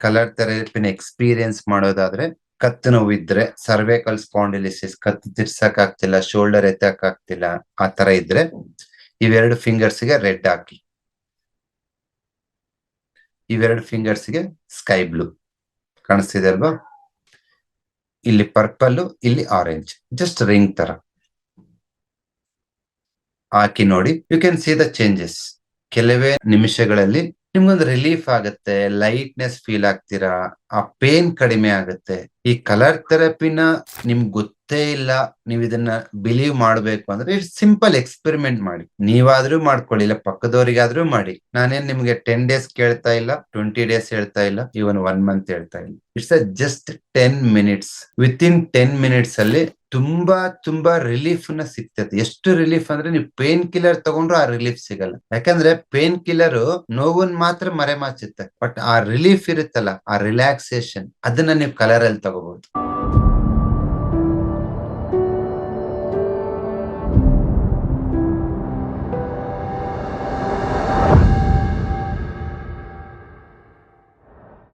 Colour ಥೆರಪಿನ experience ಮಾಡೋದಾದ್ರೆ ಕತ್ತು ನೋವಿದ್ರೆ ಸರ್ವೇಕಲ್ ಸ್ಪಾಂಡಿಲಿಸಿಸ್ ಕತ್ತು ತಿರ್ಸಕ್ ಆಗ್ತಿಲ್ಲ ಶೋಲ್ಡರ್ ಎತ್ತಕ್ ಆಗ್ತಿಲ್ಲ ಆ ತರ ಇದ್ರೆ ಇವೆರಡು ಫಿಂಗರ್ಸ್ಗೆ ರೆಡ್ ಹಾಕಿ. ಇವೆರಡು ಫಿಂಗರ್ಸ್ಗೆ ಸ್ಕೈ ಬ್ಲೂ ಕಾಣಿಸ್ತಿದೆ ಅಲ್ವಾ? ಇಲ್ಲಿ ಪರ್ಪಲ್ ಇಲ್ಲಿ ಆರೆಂಜ್ ಜಸ್ಟ್ ರಿಂಗ್ ತರ ಹಾಕಿ ನೋಡಿ. You can see the changes ಕೆಲವೇ ನಿಮಿಷಗಳಲ್ಲಿ ನಿಮ್ಗೊಂದು ರಿಲೀಫ್ ಆಗುತ್ತೆ ಲೈಟ್ನೆಸ್ ಫೀಲ್ ಆಗ್ತೀರಾ, ಆ ಪೇನ್ ಕಡಿಮೆ ಆಗುತ್ತೆ. ಈ ಕಲರ್ ಥೆರಪಿನ ನಿಮ್ಗೆ ಗೊತ್ತೇ ಇಲ್ಲ, ನೀವು ಇದನ್ನ ಬಿಲೀವ್ ಮಾಡ್ಬೇಕು ಅಂದ್ರೆ ಇಟ್ಸ್ ಸಿಂಪಲ್ ಎಕ್ಸ್ಪೆರಿಮೆಂಟ್ ಮಾಡಿ. ನೀವಾದ್ರೂ ಮಾಡ್ಕೊಳ್ಳಿ, ಇಲ್ಲ ಪಕ್ಕದವರಿಗಾದ್ರೂ ಮಾಡಿ. ನಾನೇನ್ ನಿಮ್ಗೆ ಟೆನ್ ಡೇಸ್ ಕೇಳ್ತಾ ಇಲ್ಲ ಟ್ವೆಂಟಿ ಡೇಸ್ ಹೇಳ್ತಾ ಇಲ್ಲ ಇವನ್ ಒನ್ ಮಂತ್ ಹೇಳ್ತಾ ಇಲ್ಲ. It's a just ten minutes within ten minutes ಅಲ್ಲಿ ತುಂಬಾ ತುಂಬಾ ರಿಲೀಫ್ನ ಸಿಗ್ತದೆ. ಎಷ್ಟು ರಿಲೀಫ್ ಅಂದ್ರೆ ನೀವು ಪೇನ್ ಕಿಲ್ಲರ್ ತಗೊಂಡ್ರು ಆ ರಿಲೀಫ್ ಸಿಗಲ್ಲ. ಯಾಕಂದ್ರೆ ಪೇನ್ ಕಿಲ್ಲರ್ ನೋವನ್ ಮಾತ್ರ ಮರೆ ಮಾಚುತ್ತೆ ಬಟ್ ಆ ರಿಲೀಫ್ ಇರುತ್ತಲ್ಲ, ಆ ರಿಲ್ಯಾಕ್ಸೇಷನ್ ಅದನ್ನ ನೀವು ಕಲರ್ ಅಲ್ಲಿ ತಗೋಬಹುದು.